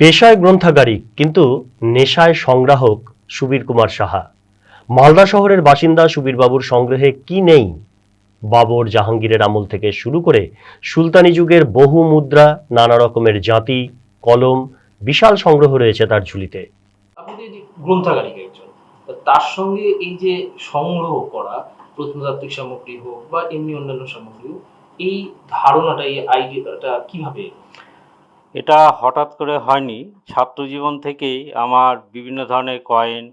পেশায় গ্রন্থাগারিক, কিন্তু নেশায় সংগ্রাহক সুবীর কুমার সাহা মালদা শহরের বাসিন্দা সুবীরবাবুর সংগ্রহে কি নেই বাবর জাহাঙ্গীরের আমল থেকে শুরু করে সুলতানি যুগের বহু মুদ্রা, নানা রকমের জাতি, কলম, বিশাল সংগ্রহ রয়েছে তার ঝুলিতে তার সঙ্গে এই যে সংগ্রহ করা, প্রত্নতাত্ত্বিক সামগ্রী হোক বা এমনি অন্যান্য সামগ্রী হোক, এই ধারণাটা, এই আইডিয়াটা কীভাবে? এটা হঠাৎ করে হয়নি। ছাত্র জীবন থেকেই আমার বিভিন্ন ধরনের কয়েন,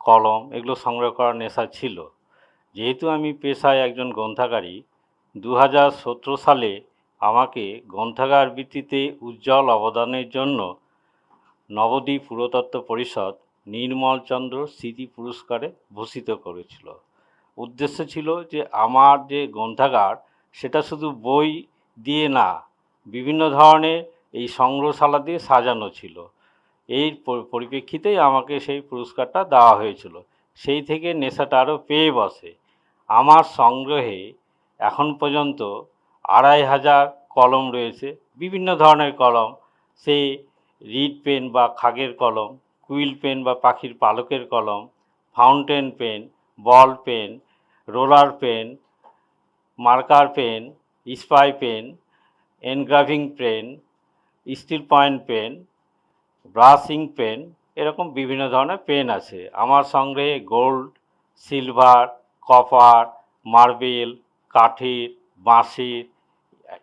কলম এগুলো সংগ্রহ করার নেশা ছিল। যেহেতু আমি পেশায় একজন গ্রন্থাগারী দু হাজার সতেরো সালে আমাকে গ্রন্থাগার ভিত্তিতে উজ্জ্বল অবদানের জন্য নবদ্বীপ পুরাতত্ত্ব পরিষদ নির্মল চন্দ্র স্মৃতি পুরস্কারে ভূষিত করেছিল। উদ্দেশ্য ছিল যে আমার যে গ্রন্থাগার, সেটা শুধু বই দিয়ে না, বিভিন্ন ধরনের এই সংগ্রহশালা দিয়ে সাজানো ছিল। এই পরিপ্রেক্ষিতেই আমাকে সেই পুরস্কারটা দেওয়া হয়েছিল। সেই থেকে নেশাটা আরও পেয়ে বসে। আমার সংগ্রহে এখন পর্যন্ত আড়াই হাজার কলম রয়েছে। বিভিন্ন ধরনের কলম, সেই রিড পেন বা খাগের কলম, কুইল পেন বা পাখির পালকের কলম, fountain pen, ball pen, roller pen, marker pen, spy pen, engraving pen steel point pen brushing pen, এরকম বিভিন্ন ধরনের পেন আছে। আমার সংগ্রহে গোল্ড, সিলভার, কপার, মার্বেল, কাঠের, বাঁশের,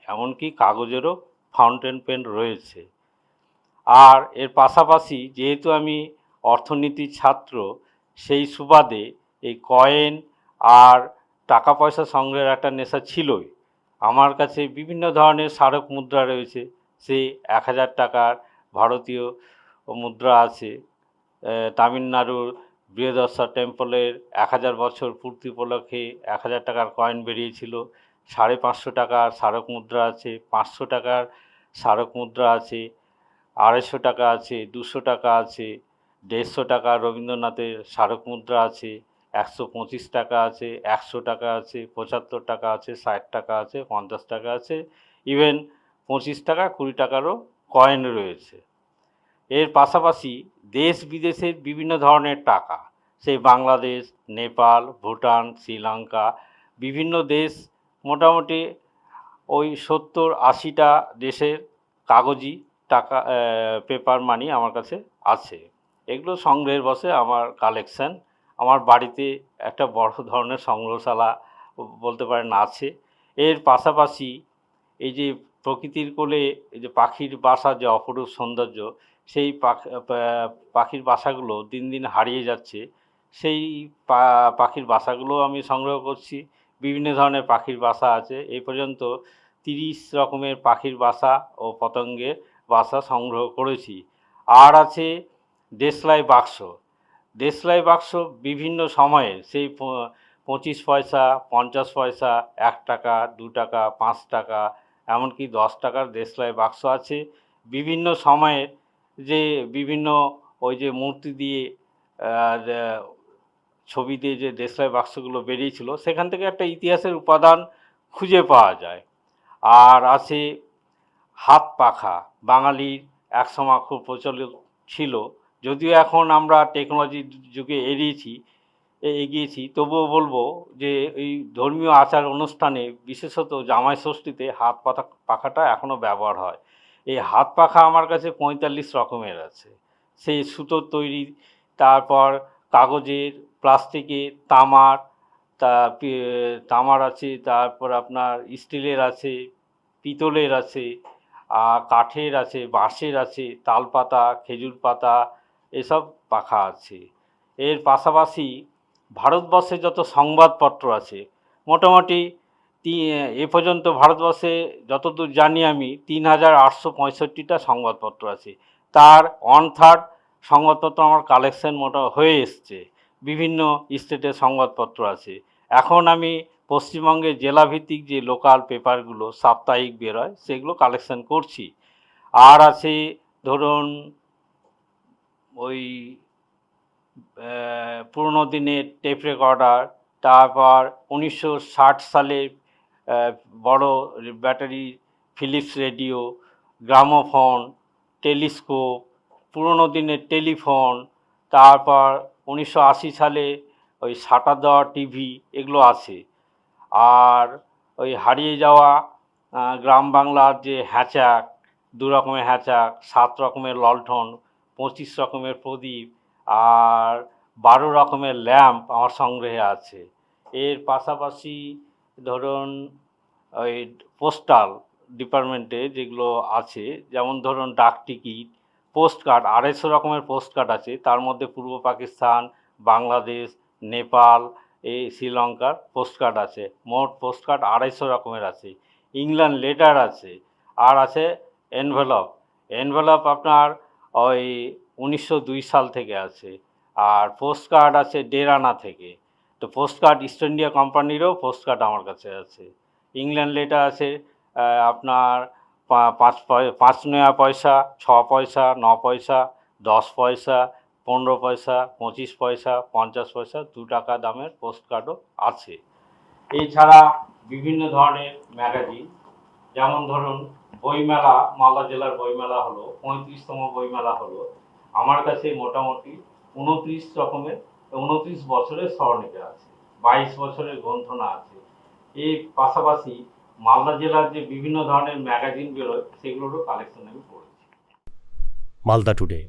এমনকি কাগজেরও ফাউন্টেন পেন রয়েছে। আর এর পাশাপাশি যেহেতু আমি অর্থনীতির ছাত্র, সেই সুবাদে এই কয়েন আর টাকা পয়সা সংগ্রহের একটা নেশা ছিলই। আমার কাছে বিভিন্ন ধরনের স্মারক মুদ্রা রয়েছে। সেই এক হাজার টাকার ভারতীয় মুদ্রা আছে তামিলনাড়ুর বৃহদর্শা টেম্পলের এক হাজার বছর পূর্তি উপলক্ষে এক হাজার টাকার কয়েন বেরিয়েছিল। সাড়ে পাঁচশো টাকার স্মারক মুদ্রা আছে, পাঁচশো টাকার স্মারক মুদ্রা আছে, আড়াইশো টাকা আছে, দুশো টাকা আছে, দেড়শো টাকা রবীন্দ্রনাথের স্মারক মুদ্রা আছে, একশো পঁচিশ টাকা আছে, একশো টাকা আছে, পঁচাত্তর টাকা আছে, ষাট টাকা আছে, পঞ্চাশ টাকা আছে। ইভেন পঁচিশ টাকা, কুড়ি টাকারও কয়েন রয়েছে। এর পাশাপাশি দেশ বিদেশের বিভিন্ন ধরনের টাকা, সেই বাংলাদেশ, নেপাল, ভুটান, শ্রীলঙ্কা, বিভিন্ন দেশ মোটামুটি ওই সত্তর, আশিটা দেশের কাগজি টাকা পেপার মানি আমার কাছে আছে। এগুলো সংগ্রহের বসে আমার কালেকশন আমার বাড়িতে একটা বড় ধরনের সংগ্রহশালা বলতে পারেন আছে। এর পাশাপাশি এই যে প্রকৃতির কোলে যে পাখির বাসা যে অপরূপ সৌন্দর্য, সেই পাখ- পাখির বাসাগুলো দিন দিন হারিয়ে যাচ্ছে। সেই পাখির বাসাগুলো আমি সংগ্রহ করছি। বিভিন্ন ধরনের পাখির বাসা আছে। এই পর্যন্ত তিরিশ রকমের পাখির বাসা ও পতঙ্গের বাসা সংগ্রহ করেছি। আর আছে দেশলাই বাক্স। দেশলাই বাক্স বিভিন্ন সময়ে সেই পঁচিশ পয়সা, পঞ্চাশ পয়সা, এক টাকা, দু টাকা, পাঁচ টাকা এমনকি দশ টাকার দেশলাই বাক্স আছে। বিভিন্ন সময়ে যে বিভিন্ন ওই যে মূর্তি দিয়ে ছবি দিয়ে যে দেশলাই বাক্সগুলো বেরিয়েছিল, সেখান থেকে একটা ইতিহাসের উপাদান খুঁজে পাওয়া যায়। আর আছে হাত পাখা। বাঙালির একসময় খুব প্রচলিত ছিল। যদিও এখন আমরা টেকনোলজির যুগে এড়িয়েছি এগিয়েছি। তবুও বলব যে, এই ধর্মীয় আচার অনুষ্ঠানে, বিশেষত জামাই ষষ্ঠীতে হাত পাতা পাখাটা এখনও ব্যবহার হয়। এই হাত পাখা আমার কাছে পঁয়তাল্লিশ রকমের আছে। সেই সুতোর তৈরি, তারপর কাগজের, প্লাস্টিকের, তামার, তা তামার আছে, তারপর আপনার স্টিলের আছে, পিতলের আছে কাঠের আছে, বাঁশের আছে তাল পাতা খেজুর পাতা, এসব পাখা আছে। এর পাশাপাশি ভারতবর্ষে যত সংবাদপত্র আছে, মোটামুটি এ পর্যন্ত ভারতবর্ষে যতদূর জানি আমি, তিন হাজার আটশো পঁয়ষট্টিটা সংবাদপত্র আছে। তার ওয়ান থার্ড সংবাদপত্র আমার কালেকশন মোটা, হয়ে এসছে। বিভিন্ন স্টেটের সংবাদপত্র আছে। এখন আমি পশ্চিমবঙ্গের জেলাভিত্তিক যে লোকাল পেপারগুলো সাপ্তাহিক বেরোয়, সেগুলো কালেকশন করছি। আর আছে, ধরুন, ওই পুরোনো দিনের টেপ রেকর্ডার তারপর উনিশশো সালের বড় battery Philips radio gramophone telescope পুরোনো দিনের টেলিফোন তারপর উনিশশো আশি সালে ওই সাটা দেওয়া টিভি এগুলো আছে। আর ওই হারিয়ে যাওয়া গ্রাম বাংলার যে হ্যাচাক, দু রকমের হ্যাচাক, সাত রকমের লণ্ঠন, পঁচিশ রকমের প্রদীপ আর বারো রকমের ল্যাম্প আমার সংগ্রহে আছে। এর পাশাপাশি ধরুন ওই পোস্টাল ডিপার্টমেন্টে যেগুলো আছে, যেমন ধরুন ডাক টিকিট, পোস্ট কার্ড, আড়াইশো রকমের পোস্ট কার্ড আছে। তার মধ্যে পূর্ব পাকিস্তান, বাংলাদেশ, নেপাল, এই শ্রীলঙ্কার পোস্ট কার্ড আছে। মোট পোস্ট কার্ড আড়াইশো রকমের আছে। ইংল্যান্ড লেটার আছে। আর আছে এনভেলপ। এনভেলপ আপনার ওই উনিশশো দুই সাল থেকে আছে। আর পোস্ট কার্ড আছে ডেরানা থেকে। তো পোস্ট কার্ড ইস্ট ইন্ডিয়া কোম্পানিরও পোস্ট কার্ড আমার কাছে আছে। ইংল্যান্ড লেটার আছে আপনার পাঁচ পাঁচ নয়া পয়সা, ছ পয়সা, ন পয়সা, দশ পয়সা, পনেরো পয়সা, পঁচিশ পয়সা, পঞ্চাশ পয়সা দু টাকা দামের পোস্ট কার্ডও আছে। এছাড়া বিভিন্ন ধরনের ম্যাগাজিন যেমন ধরুন বইমেলা, মালদা জেলার বইমেলা হলো, পঁয়ত্রিশতম বইমেলা হলো আমার কাছে মোটামুটি উনত্রিশ রকমের, উনত্রিশ বছরের স্মরণিকা আছে, বাইশ বছরের গ্রন্থনা আছে। এই পাশাপাশি মালদা জেলার যে বিভিন্ন ধরনের ম্যাগাজিন বেরোয়, সেগুলোরও কালেকশন আমি করেছি মালদা টুডে